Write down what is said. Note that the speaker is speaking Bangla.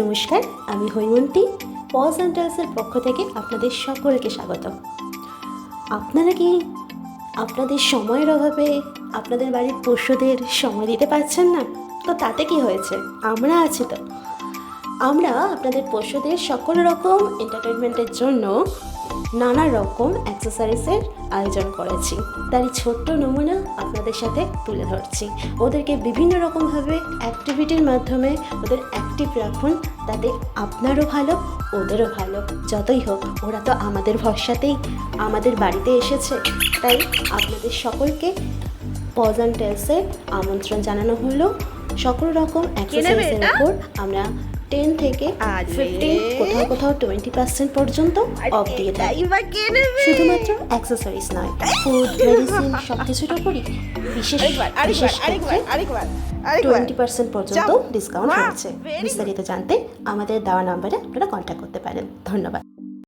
নমস্কার, আমি হৈমন্তী পজ অ্যান্ড পক্ষ থেকে আপনাদের সকলকে স্বাগত আপনারা কি আপনাদের সময়ের অভাবে আপনাদের বাড়ির পশুদের সময় দিতে পারছেন না? তো তাতে কি হয়েছে? আমরা আছি তো। আমরা আপনাদের পশুদের সকল রকম এন্টারটেনমেন্টের জন্য নানা রকম অ্যাক্সেসরিজের আয়োজন করেছি। তারই ছোট্ট নমুনা আপনাদের সাথে তুলে ধরছি। ওদেরকে বিভিন্ন রকমভাবে অ্যাক্টিভিটির মাধ্যমে ওদের অ্যাক্টিভ রাখুন তাতে আপনারও ভালো ওদেরও ভালো। যতই হোক ওরা তো আমাদের ভরসাতেই আমাদের বাড়িতে এসেছে। তাই আপনাদের সকলকে পজ অ্যান্ড টেলসে আমন্ত্রণ জানানো হলো। সকল রকম অ্যাক্সেসরিজের এটা? উপর আমরা টেন থেকে। ফিফটিন কোথাও কোথাও টোয়েন্টি পার্সেন্ট পর্যন্ত অফ দিয়ে থাকি। শুধুমাত্র অ্যাক্সেসরিজ নয় ফুড মেডিসিন সব কিছুর উপরই। বিশেষ বিশেষ টোয়েন্টি পার্সেন্ট পর্যন্ত ডিসকাউন্ট রয়েছে। বিস্তারিত জানতে আমাদের দেওয়া নাম্বারে আপনারা কন্ট্যাক্ট করতে পারেন। ধন্যবাদ।